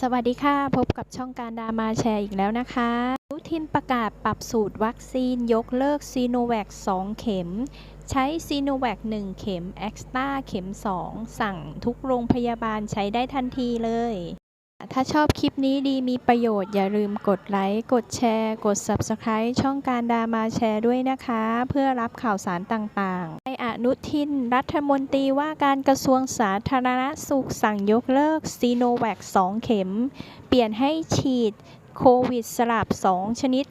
สวัสดีค่ะ พบกับช่องการดามาแชร์อีกแล้วนะคะรุทินประกาศปรับสูตรวัคซีนยกเลิกซีโนแวค2 เข็ม ใช้ซีโนแวค1 เข็ม แอ็กซ์ตาเข็ม 2 สั่งทุกโรงพยาบาลใช้ได้ทันทีเลย ถ้าชอบคลิปนี้ดีมีประโยชน์อย่าลืมกดไลค์ กดแชร์ กด Subscribe ช่องการดามาแชร์ด้วยนะคะ เพื่อรับข่าวสารต่างๆในอนุทิน รัฐมนตรีว่าการกระทรวงสาธารณสุขสั่งยกเลิกซีโนแวค2เข็ม เปลี่ยนให้ฉีดโควิดสลับ 2 ชนิด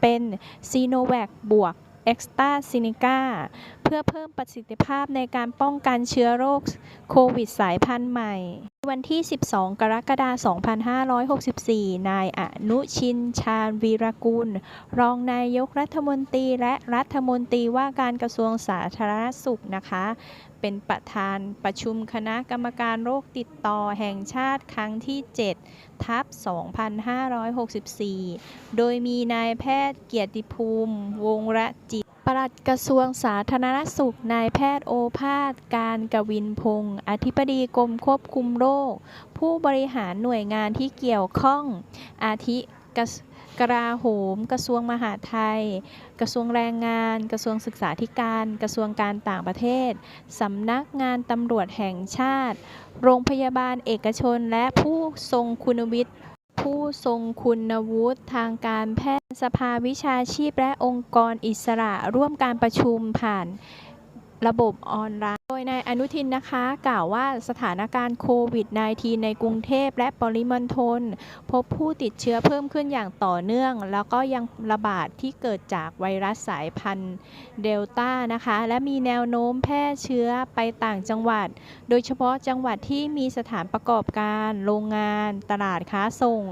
เป็นซีโนแวคบวกเอ็กซ์ตาซินิกาเพื่อเพิ่มประสิทธิภาพในการป้องกันเชื้อโรคโควิดสายพันธุ์ใหม่ วันที่ 12 กรกฎาคม 2564 นายอนุชิน ชาญวีรกุล รองนายกรัฐมนตรีและรัฐมนตรีว่าการกระทรวงสาธารณสุขนะคะ เป็นประธานประชุมคณะกรรมการโรคติดต่อแห่งชาติครั้งที่ 7 ทับ 2564 โดยมีนายแพทย์เกียรติภูมิ วงระจิต ปลัดกระทรวงสาธารณสุข นายแพทย์โอภาส การกวินพงศ์อธิบดีกรมควบคุมโรค ผู้บริหารหน่วยงานที่เกี่ยวข้อง อาทิกระกราโหม กระทรวงมหาดไทย กระทรวงแรงงาน กระทรวงศึกษาธิการ กระทรวงการต่างประเทศ สำนักงานตำรวจแห่งชาติ โรงพยาบาลเอกชนและผู้ทรงคุณวิทย์ ผู้ทรงคุณวุฒิทางการแพทย์ สภาวิชาชีพ และองค์กรอิสระ ร่วมการประชุมผ่าน ระบบออนไลน์ โดยนายอนุทินนะคะ กล่าวว่าสถานการณ์โควิด -19 ในกรุงเทพและปริมณฑลพบผู้ติดเชื้อเพิ่มขึ้นอย่างต่อเนื่อง แล้วก็ยังระบาดที่เกิดจากไวรัสสายพันธุ์เดลต้านะคะ และมีแนวโน้มแพร่เชื้อไปต่างจังหวัด โดยเฉพาะจังหวัดที่มีสถานประกอบการ โรงงาน ตลาดค้าส่ง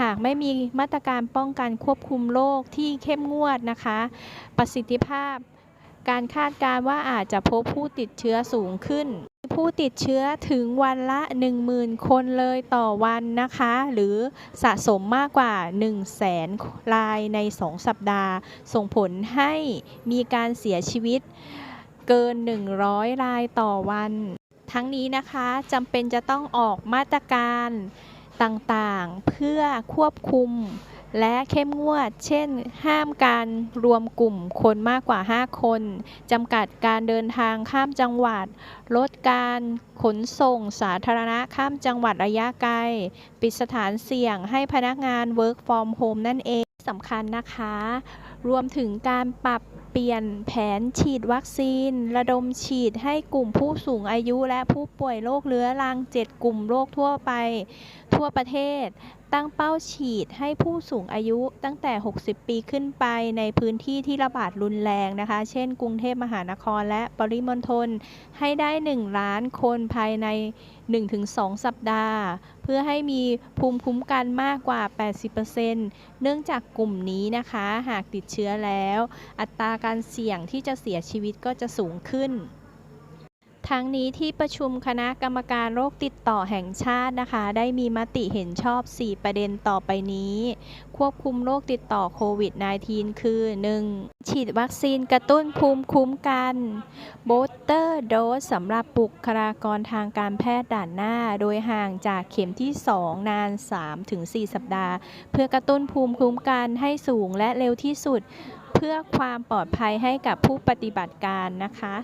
หากไม่มีมาตรการป้องกันควบคุมโรคที่เข้มงวดนะคะ ประสิทธิภาพ การคาดการ์ว่าอาจจะพบผู้ติดเชื้อสูงขึ้น ผู้ติดเชื้อถึงวันละ 10,000 คนเลยต่อวันนะคะ หรือสะสมมากกว่า 100,000รายใน 2 สัปดาห์ ส่งผลให้มีการเสียชีวิตเกิน 100 รายต่อวัน ทั้งนี้นะคะจำเป็นจะต้องออกมาตรการต่างๆ เพื่อควบคุม และเข้มงวด เช่น ห้ามการรวมกลุ่มคนมากกว่า 5 คนจำกัดการเดินทางข้ามจังหวัด ลดการขนส่งสาธารณะข้ามจังหวัดระยะไกล ปิดสถานเสี่ยงให้พนักงาน work from home นั่นเองสำคัญนะคะ รวมถึงการปรับเปลี่ยนแผนฉีดวัคซีน ระดมฉีดให้กลุ่มผู้สูงอายุและผู้ป่วยโรคเรื้อรัง 7 กลุ่มโรคทั่วไป ทั่วประเทศ ตั้งเป้าฉีดให้ผู้สูงอายุตั้งแต่ 60 ปีขึ้นไปในพื้นที่ที่ระบาดรุนแรงนะคะ เช่นกรุงเทพมหานครและปริมณฑลให้ได้ 1 ล้านคนภายใน 1-2 สัปดาห์ เพื่อให้มีภูมิคุ้มกันมากกว่า 80%เนื่องจากกลุ่มนี้นะคะ หากติดเชื้อแล้ว อัตราการเสี่ยงที่จะเสียชีวิตก็จะสูงขึ้น ทั้งนี้ที่ประชุมคณะกรรมการโรคติดต่อแห่งชาตินะคะ ได้มีมติเห็นชอบ 4 ประเด็นต่อไปนี้ ควบคุมโรคติดต่อโควิด -19 คือ 1. ฉีดวัคซีนกระตุ้นภูมิคุ้มกันบูสเตอร์โดสสำหรับบุคลากรทางการแพทย์ด่านหน้า โดยห่างจากเข็มที่ 2 นาน 3-4 สัปดาห์ เพื่อกระตุ้นภูมิคุ้มกันให้สูงและเร็วที่สุด เพื่อความปลอดภัยให้กับผู้ปฏิบัติการนะคะ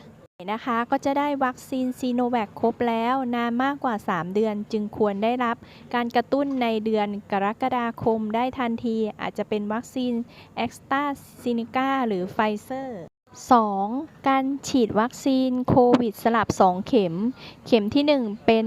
นะคะก็จะได้วัคซีนซีโนแวคครบแล้วนานมากกว่า 3 เดือน จึงควรได้รับการกระตุ้นในเดือนกรกฎาคมได้ทันที อาจจะเป็นวัคซีนแอสตราซินิกาหรือไฟเซอร์ 2. การฉีดวัคซีนโควิดสลับ 2 เข็ม เข็มที่ 1 เป็น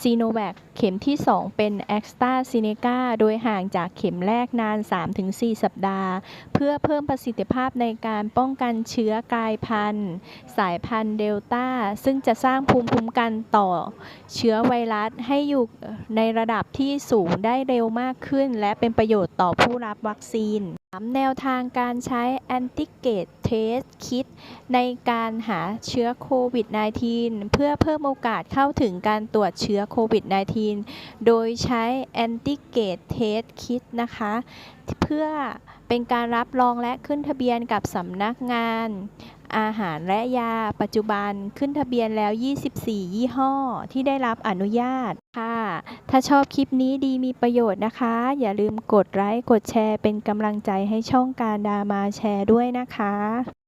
ซีโนแวคเข็มที่ 2 เป็นแอสตราซิเนกาโดยห่างจากเข็มแรกนาน 3-4 สัปดาห์ เพื่อเพิ่มประสิทธิภาพในการป้องกันเชื้อกลายพันธุ์ สายพันธุ์เดลต้า ซึ่งจะสร้างภูมิคุ้มกันต่อ เชื้อไวรัสให้อยู่ในระดับที่สูงได้เร็วมากขึ้น และเป็นประโยชน์ต่อผู้รับวัคซีน 3. แนวทางการใช้แอนติเกตเทสคิดในการหาเชื้อโควิด -19 เพื่อเพิ่มโอกาสเข้าถึงการตรวจเชื้อโควิด -19 โดยใช้แอนติเกตเทสคิดนะคะ เพื่อเป็นการรับรองและขึ้นทะเบียนกับสำนักงาน อาหารและยา ปัจจุบันขึ้นทะเบียนแล้ว 24 ยี่ห้อที่ได้รับอนุญาตค่ะ ถ้าชอบคลิปนี้ดีมีประโยชน์นะคะ อย่าลืมกดไลค์ กดแชร์เป็นกำลังใจให้ช่องการดามาแชร์ด้วยนะคะ